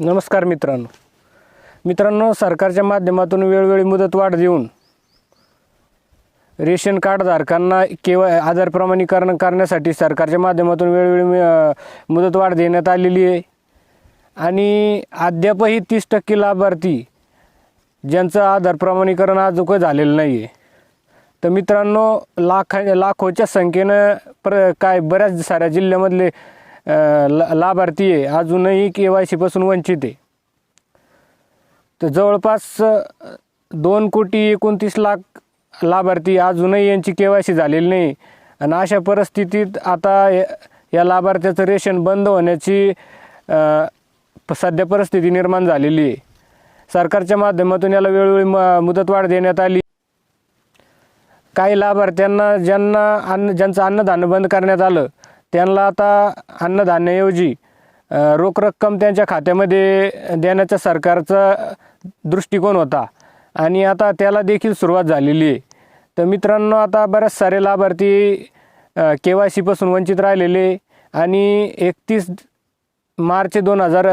नमस्कार मित्रांनो. मित्रांनो सरकारच्या माध्यमातून वेळोवेळी मुदतवाढ देऊन रेशन कार्डधारकांना केवळ आधार प्रमाणीकरण करण्यासाठी सरकारच्या माध्यमातून वेळोवेळी मुदतवाढ देण्यात आलेली आहे. आणि अद्यापही तीस टक्के लाभार्थी ज्यांचं आधार प्रमाणीकरण अजून झालेलं नाही आहे तर मित्रांनो लाखा लाखोच्या संख्येनं प्र काय बऱ्याच साऱ्या जिल्ह्यामधले लाभार्थी आहे. अजूनही के वाय सीपासून वंचित आहे. तर जवळपास दोन कोटी एकोणतीस लाख लाभार्थी अजूनही यांची के वाय सी झालेली नाही. आणि अशा परिस्थितीत आता या- लाभार्थ्याचं रेशन बंद होण्याची सध्या परिस्थिती निर्माण झालेली आहे. सरकारच्या माध्यमातून याला वेळोवेळी म मुदतवाढ देण्यात आली. काही लाभार्थ्यांना ज्यांना अन्न ज्यांचं अन्नधान्य बंद करण्यात आलं त्यांना आता अन्नधान्याऐवजी रोख रक्कम त्यांच्या खात्यामध्ये देण्याचा सरकारचा दृष्टिकोन होता. आणि आता त्याला देखील सुरुवात झालेली आहे. तर मित्रांनो आता बऱ्याच सारे लाभार्थी के वाय सीपासून वंचित राहिलेले आणि एकतीस मार्च दोन हजार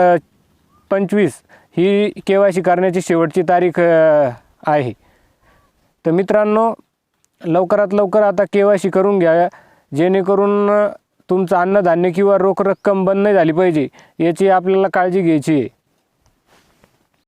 पंचवीस ही के वाय सी करण्याची शेवटची तारीख आहे. तर मित्रांनो लवकरात लवकर आता के वाय सी करून घ्या. जेणेकरून तुमचं अन्नधान्य किंवा रोख रक्कम बंद नाही झाली पाहिजे याची आपल्याला काळजी घ्यायची आहे.